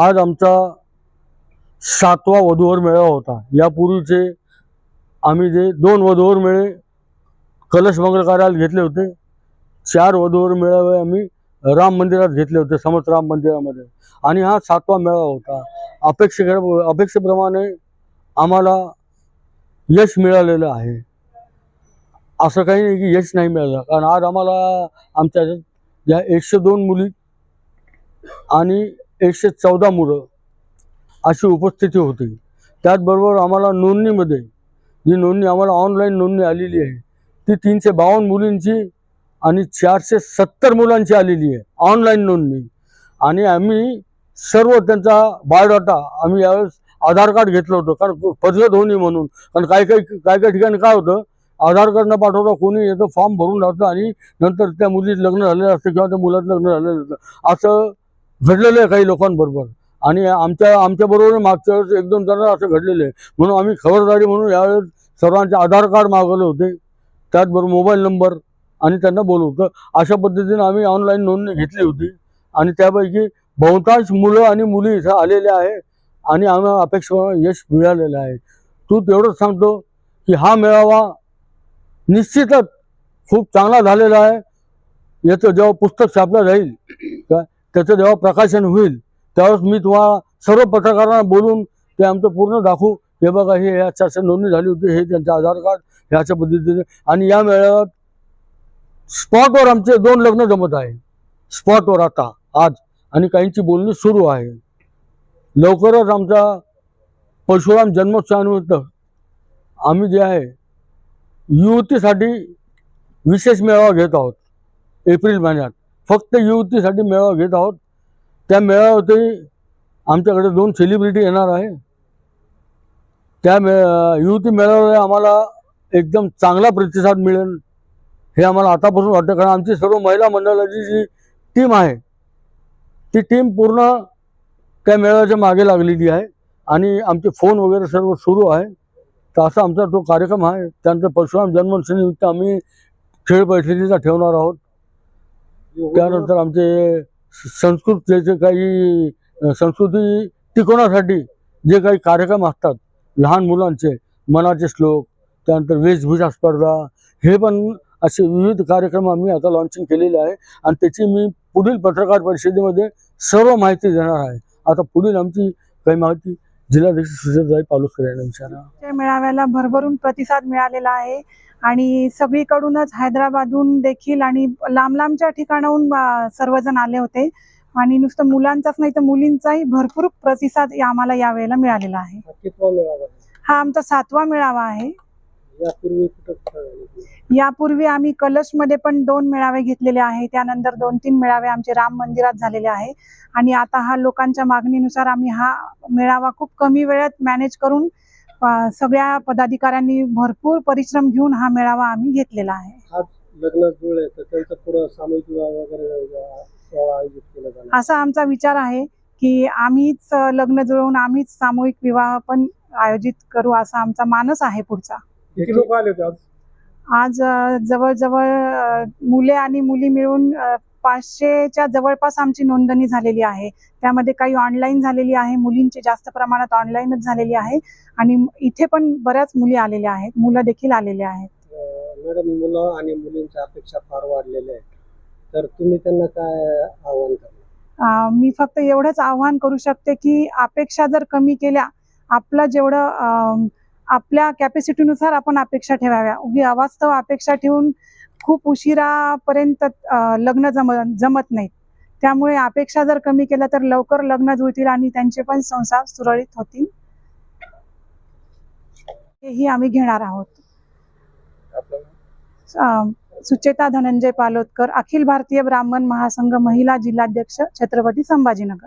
आज आमचा सातवा वधूवर मेळा होता. यापूर्वीचे आम्ही जे दोन वधूवर मेळे कलश मंगल कार्यालयात घेतले होते चार वधूवर मेळावे आम्ही राम मंदिरात घेतले होते समर्थ राम मंदिरामध्ये. आणि हा सातवा मेळा होता. अपेक्षे अपेक्षेप्रमाणे आम्हाला यश मिळालेलं आहे. असं काही नाही की यश नाही मिळालं. कारण आज आम्हाला आमच्या या एकशे दोन मुली आणि एकशे चौदा मुलं अशी उपस्थिती होती. त्याचबरोबर आम्हाला नोंदणीमध्ये जी नोंदणी आम्हाला ऑनलाईन नोंदणी आलेली आहे ती तीनशे बावन्न मुलींची आणि चारशे सत्तर मुलांची आलेली आहे ऑनलाईन नोंदणी. आणि आम्ही सर्व त्यांचा बायोडाटा आम्ही यावेळेस आधार कार्ड घेतलं होतं कारण फसगत होऊ नये म्हणून. कारण काही काही काही काही ठिकाणी काय होतं आधार कार्ड न पाठवता कोणी येतं फॉर्म भरून राहतं आणि नंतर त्या मुलीत लग्न झालेलं असतं किंवा त्या मुलात लग्न झालेलं असतं असं घडलेलं आहे काही लोकांबरोबर. आणि आमच्या आमच्याबरोबर मागच्या वेळेस एक दोन जण असं घडलेलं. आहे म्हणून आम्ही खबरदारी म्हणून यावेळेस सर्वांचे आधार कार्ड मागवले होते. त्याचबरोबर मोबाईल नंबर आणि त्यांना बोलवतं अशा पद्धतीने आम्ही ऑनलाईन नोंदणी घेतली होती. आणि त्यापैकी बहुतांश मुलं आणि मुली इथं आलेले आहे. आणि आम्हाला अपेक्षा यश मिळालेलं आहे. तू तेवढंच सांगतो की हा मेळावा निश्चितच खूप चांगला झालेला आहे. याचं जेव्हा पुस्तक छापलं जाईल का त्याचं जेव्हा प्रकाशन होईल त्यावेळेस मी तुम्हाला सर्व पत्रकारांना बोलून ते आमचं पूर्ण दाखवू. हे बघा हे याच्या नोंदणी झाली होती हे त्यांचं आधार कार्ड ह्याच्या पद्धतीने. आणि या मेळाव्यात स्पॉटवर आमचे दोन लग्न जमत आहे. स्पॉटवर आता आज. आणि काहींची बोलणी सुरू आहे. लवकरच आमचा परशुराम जन्मोत्सवानिमित्त आम्ही जे आहे युवतीसाठी विशेष मेळावा घेत आहोत. एप्रिल महिन्यात. फक्त युवतीसाठी मेळावा घेत आहोत. त्या मेळाव्यातही आमच्याकडे दोन सेलिब्रिटी येणार आहे. त्या मे युवती मेळाव्याला आम्हाला एकदम चांगला प्रतिसाद मिळेल हे आम्हाला आतापासून वाटतं. कारण आमची सर्व महिला मंडळाची जी टीम आहे ती टीम पूर्ण त्या मेळाव्याच्या मागे लागलेली आहे. आणि आमचे फोन वगैरे सर्व सुरू आहे. तर असा आमचा तो कार्यक्रम आहे. त्यानंतर परशुराम जन्मोत्सवानिमित्त आम्ही खेळ बैठकीचा ठेवणार आहोत. हो, हो. त्यानंतर आमचे संस्कृतीचे काही संस्कृती टिकवण्यासाठी जे काही कार्यक्रम असतात लहान मुलांचे मनाचे श्लोक त्यानंतर वेशभूषा स्पर्धा हे पण असे विविध कार्यक्रम आम्ही आता लॉन्चिंग केलेले आहे. आणि त्याची मी पुढील पत्रकार परिषदेमध्ये सर्व माहिती देणार आहे. आता पुढील आमची काही माहिती जिल्हाध्यक्ष पालुसकर यांना विचारा. या मेळाव्याला भरभरून प्रतिसाद मिळालेला आहे. आणि सगळीकडूनच हैदराबादहून देखील आणि लांब लांबच्या ठिकाणाहून अं, सर्वजण आले होते. आणि नुसतं मुलांचाच नाही तर मुलींचाही भरपूर प्रतिसाद या- आम्हाला यावेळेला मिळालेला आहे. कितवा मेळावा हा आमचा सातवा मेळावा आहे. यापूर्वी कुठं यापूर्वी आम्ही कलशमध्ये पण दोन मेळावे घेतलेले आहे त्यानंतर दोन तीन मेळावे आमचे राम मंदिरात झालेले आहे आणि आता हा लोकांच्या मागणीनुसार आम्ही हा मेळावा खूप कमी वेळात मॅनेज करून सगळ्या पदाधिकाऱ्यांनी भरपूर परिश्रम घेऊन हा मेळावा आम्ही घेतलेला आहे. असा आमचा विचार आहे की आम्हीच लग्न जुळवून आम्हीच सामूहिक विवाह पण आयोजित करू असा आमचा मानस आहे पुढचा. किती लोक आले होते आज? जवळजवळ मुले आणि मुली मिळून पाचशेच्या जवळपास आमची नोंदणी झालेली आहे. त्यामध्ये काही ऑनलाईन झालेली आहे. मुलींची जास्त प्रमाणात ऑनलाईनच झालेली आहे. आणि इथे पण बऱ्याच मुली आलेल्या आहेत. मुलं देखील आलेले आहेत. मॅडम मुलं आणि मुलींच्या अपेक्षा फार वाढलेल्या आहेत. तर तुम्ही त्यांना काय आव्हान करणार? मी फक्त एवढंच आव्हान करू शकते की अपेक्षा जर कमी केल्या आपलं जेवढं आपल्या कॅपॅसिटीनुसार आपण अपेक्षा ठेवाव्या. उगी अवास्तव अपेक्षा ठेवून खूप उशिरापर्यंत लग्न जम जमत नाहीत. त्यामुळे अपेक्षा जर कमी केल्या तर लवकर लग्न जुळतील आणि त्यांचे पण संसार सुरळीत होतील. हेही आम्ही घेणार आहोत. सुचेता धनंजय पालोदकर अखिल भारतीय ब्राह्मण महासंघ महिला जिल्हाध्यक्ष छत्रपती संभाजीनगर.